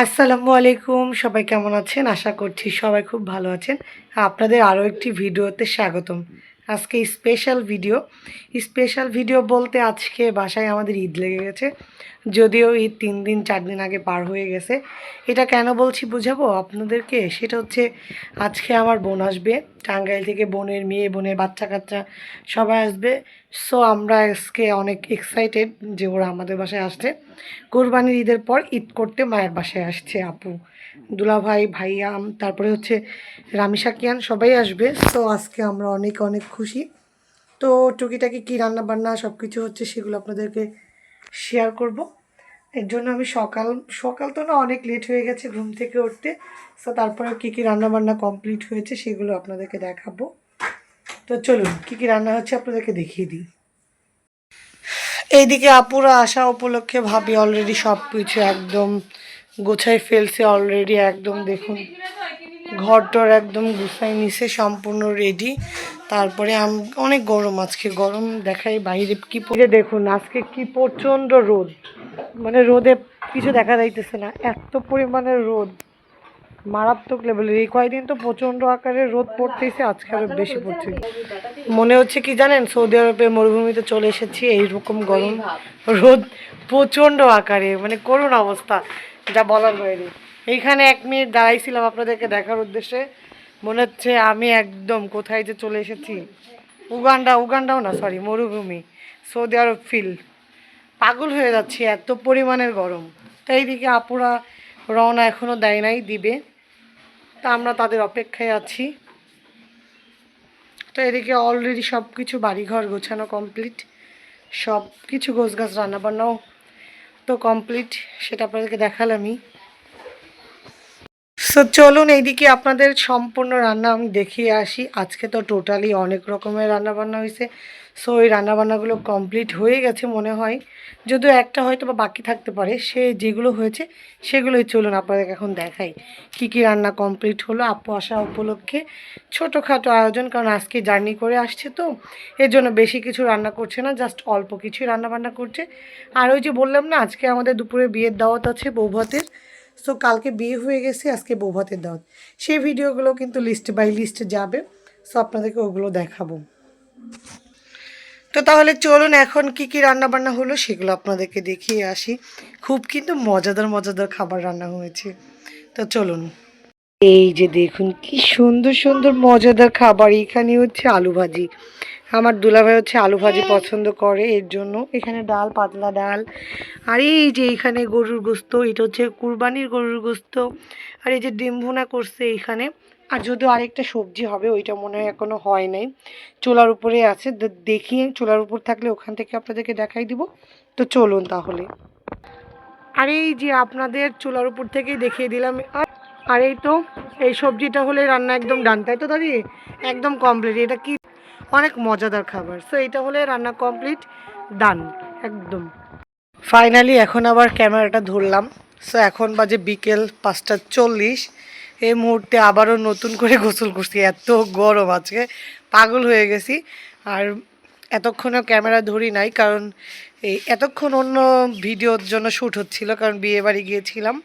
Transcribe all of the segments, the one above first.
আসসালামু আলাইকুম, সবাই কেমন আছেন? আশা করছি সবাই খুব ভালো আছেন। আপনাদের আরও একটি ভিডিওতে স্বাগতম। আজকে স্পেশাল ভিডিও। স্পেশাল ভিডিও বলতে আজকে বাসায় আমাদের ঈদ লেগে গেছে। যদিও ঈদ তিন দিন, চার দিন আগে পার হয়ে গেছে। এটা কেন বলছি বুঝাবো আপনাদেরকে? সেটা হচ্ছে, আজকে আমার বোন আসবে। টাঙ্গাইল থেকে বোনের মেয়ে, বোনের বাচ্চা কাচ্চা সবাই আসবে। সো আমরা আজকে অনেক এক্সাইটেড যে ওরা আমাদের বাসায় আসছে। কোরবানির ঈদের পর ঈদ করতে মায়ের বাসায় আসছে আপু। দুলাভাই, ভাইয়া আম- তারপরে হচ্ছে রামিসা কিয়ান সবাই আসবে। সো আজকে আমরা অনেক অনেক খুশি। তো টুকিটাকি কী রান্না বান্না সব কিছু হচ্ছে সেগুলো আপনাদেরকে শেয়ার করব। এর জন্য আমি সকাল সকাল তো না অনেক লেট হয়ে গেছে ঘুম থেকে উঠতে। সো তারপরে কী কী রান্না বান্না কমপ্লিট হয়েছে সেগুলো আপনাদেরকে দেখাবো। তো চলুন, কী কী রান্না হচ্ছে আপনাদেরকে দেখিয়ে দিই। এইদিকে আপুরা আসা উপলক্ষে ভাবি অলরেডি সব কিছু একদম গোছাই ফেলছে অলরেডি একদম দেখুন। ঘরটর একদম গুছাই নিছে, সম্পূর্ণ রেডি তারপরে আম, অনেক গরম আজকে, গরম দেখাই বাইরে কি দেখুন, আজকে কি প্রচণ্ড রোদ। মানে রোদে কিছু দেখা যাইতেছে না। এত পরিমাণে রোদ। মারাত্মক লেভেলের এই কয়দিন তো প্রচণ্ড আকারে রোদ পড়তেছে, আজকে আরও বেশি পড়ছে। মনে হচ্ছে কি জানেন, সৌদি আরবের মরুভূমিতে চলে এসেছি, এইরকম গরম, রোদ প্রচণ্ড আকারে মানে করুণ অবস্থা, যা বলার বাইরে। এইখানে এক মিনিট দাঁড়াইছিলাম আপনাদেরকে দেখার উদ্দেশ্যে। মনে হচ্ছে আমি একদম কোথায় যে চলে এসেছি। উগান্ডা, উগান্ডাও না সরি মরুভূমি, সৌদি আরব ফিল পাগল হয়ে যাচ্ছি, এত পরিমাণের গরম। তাই এইদিকে আপুরা রওনা এখনও দেয় নাই, দিবে। তা আমরা তাদের অপেক্ষায় আছি। তো এদিকে অলরেডি সব কিছু বাড়িঘর গোছানো কমপ্লিট সব কিছু গোছ গাছ রান্নাবান্নাও তো কমপ্লিট সেটা আপনাদেরকে দেখালামই। সো চলুন এইদিকে আপনাদের সম্পূর্ণ রান্না আমি দেখিয়ে আসি। আজকে তো টোটালি অনেক রকমের রান্না বান্না হয়েছে সো ওই রান্নাবান্নাগুলো কমপ্লিট হয়ে গেছে মনে হয়। যদিও একটা হয়তো বা বাকি থাকতে পারে, সে যেগুলো হয়েছে সেগুলোই চলুন আপনাদেরকে এখন দেখাই। কি কি রান্না কমপ্লিট হলো আপু আসা উপলক্ষে? ছোটোখাটো আয়োজন, কারণ আজকে জার্নি করে আসছে তো, এর জন্য বেশি কিছু রান্না করছে না জাস্ট অল্প কিছুই রান্না বান্না করছে। আর ওই যে বললাম না, আজকে আমাদের দুপুরে বিয়ের দাওয়াত আছে বৌভাতের। সো কালকে বিয়ে হয়ে গেছে, আজকে বৌভাতের দাওয়াত। সেই ভিডিওগুলো কিন্তু লিস্ট বাই লিস্ট যাবে। সো আপনাদেরকে ওগুলো দেখাবো। তো তাহলে চলুন এখন কি কি রান্না বান্না হলো সেগুলো আপনাদেরকে দেখিয়ে আসি। খুব কিন্তু মজাদার মজাদার খাবার রান্না হয়েছে। তো চলুন। এই যে দেখুন, কি সুন্দর সুন্দর, মজাদার খাবার। এখানে হচ্ছে আলু ভাজি। আমার দুলাভাই হচ্ছে আলু ভাজি পছন্দ করে এর জন্য। এখানে ডাল পাতলা ডাল। আর এই যে এখানে গরুর গোস্ত এটা হচ্ছে কুরবানির গরুর গোস্ত। আর এই যে ডিম ভুনা করছে এইখানে আর যদিও আরেকটা সবজি হবে ওইটা মনে হয় এখনও হয় নাই। চোলার উপরে আছে দেখি চুলার উপর থাকলে ওখান থেকে আপনাদেরকে দেখাই দিব। তো চলুন তাহলে। আর এই যে আপনাদের চুলার উপর থেকেই দেখিয়ে দিলাম। আর আর এই তো এই সবজিটা হলে রান্না একদম ডান। তাই তো দাদি? একদম কমপ্লিট এটা কি অনেক মজাদার খাবার। সো এটা হলে রান্না কমপ্লিট ডান একদম। ফাইনালি এখন আবার ক্যামেরাটা ধরলাম। সো এখন বাজে বিকেল পাঁচটা চল্লিশ। এই মুহূর্তে আবারও নতুন করে গোসল করছি। এত গরম আজকে। পাগল হয়ে গেছি। আর এতক্ষণও ক্যামেরা ধরি নাই, কারণ এই এতক্ষণ অন্য ভিডিওর জন্য শ্যুট হচ্ছিল, কারণ বিয়ে বাড়ি গিয়েছিলাম।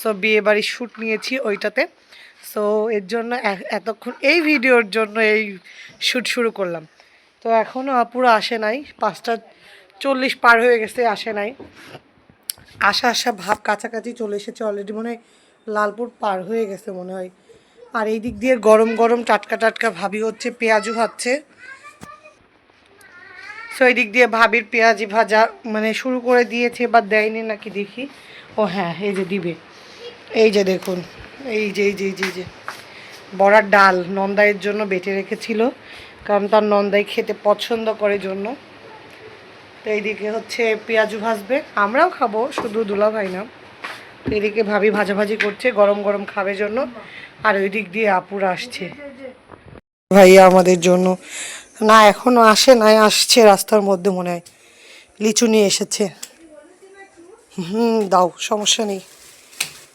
সো বিয়ে বাড়ির শ্যুট নিয়েছি ওইটাতে। সো এর জন্য এতক্ষণ, এই ভিডিওর জন্য এই শ্যুট শুরু করলাম। তো এখনও পুরো আসে নাই, পাঁচটা চল্লিশ পার হয়ে গেছে, আসে নাই। আশা আসা ভাব কাছাকাছি চলে এসেছে অলরেডি মনে হয় লালপুর পার হয়ে গেছে মনে হয়। আর এই দিক দিয়ে গরম গরম টাটকা টাটকা ভাবি হচ্ছে পেঁয়াজু ভাজছে সো এই দিক দিয়ে ভাবির পেঁয়াজি ভাজা মানে শুরু করে দিয়েছে বা দেয়নি নাকি দেখি। ও হ্যাঁ এই যে দিবে। এই যে দেখুন। এই যে এই যে এই যে যে। বড়ার ডাল নন্দাইয়ের জন্য বেটে রেখেছিল, কারণ তার নন্দাই খেতে পছন্দ করে জন্য। তো এইদিকে হচ্ছে পেঁয়াজু ভাজবে, আমরাও খাব, শুধু দুলা ভাই না। এদিকে ভাবি ভাজাভাজি করছে, গরম গরম খাবে জন্য। আর ওই দিক দিয়ে আপুর আসছে। ভাইয়া আমাদের জন্য, না, এখনও আসে নাই, আসছে রাস্তার মধ্যে মনে হয়। লিচু নিয়ে এসেছে। হুম, দাও, সমস্যা নেই।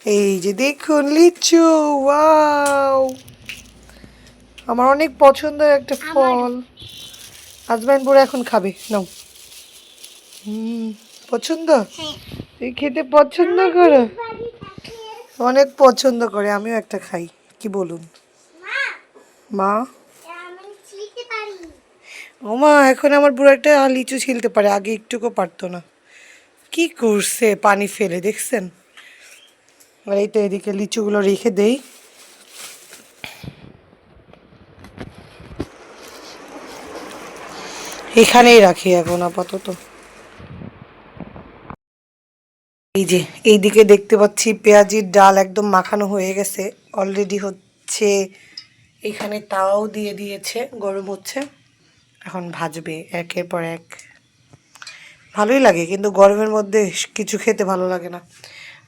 এই যে দেখুন লিচু ওয়াও! আমার অনেক পছন্দের একটা ফল। হাজব্যান্ড পুরো এখন খাবে নাও। হুম পছন্দ? তুই খেতে পছন্দ করো? অনেক পছন্দ করে আমিও একটা খাই কি বলুন? মা ও মা এখন আমার বুড়ো একটা লিচু ছিলতে পারে আগে একটুকু পারতো না। কি করছে পানি ফেলে দেখছেন? আর এই তো এদিকে লিচুগুলো রেখে দেই। এখানেই রাখি এখন আপাতত। এই যে, এইদিকে দেখতে পাচ্ছি পেঁয়াজির ডাল একদম মাখানো হয়ে গেছে। অলরেডি হচ্ছে, এখানে তাও দিয়ে দিয়েছে, গরম হচ্ছে। এখন ভাজবে একের পর এক। ভালোই লাগে, কিন্তু গরমের মধ্যে কিছু খেতে ভালো লাগে না।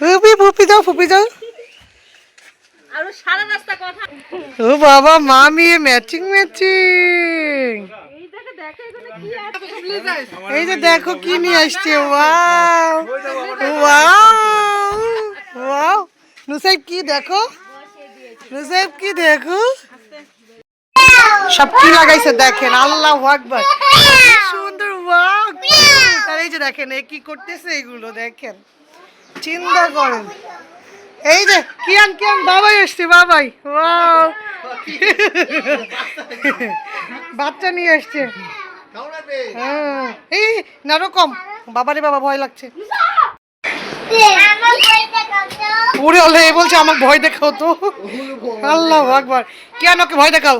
ফুপি ফুপি যাও ফুপি যাও। ও বাবা মা মেয়ে ম্যাচিং ম্যাচিং এই যে দেখো কি নিয়ে আসছে ওয়াও। ওয়াও। ওয়াও। নুসাইব কি দেখো? নুসাইব কি দেখো? সব কি লাগাইছে দেখেন আল্লাহ আকবার। আর এই যে দেখেন, এ কি করতেছে এগুলো দেখেন। চিন্তা করেন। এই যে, কিয়ান কিয়ান, বাবাই এসছে, বাবাই। ওয়াও। বাচ্চা নিয়ে এসছে। হ্যাঁ। এই নারকম বাবারে বাবা ভয় লাগছে। কত আল্লাহ এ বলছে, আমাকে ভয় দেখাও তো। আল্লাহ আকবার। কেন ওকে ভয় দেখাও।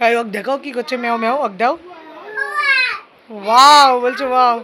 এই ওক দেখাও কি করছে ম্যাও ম্যাও ওক দাও ওয়াও বলছে ওয়াও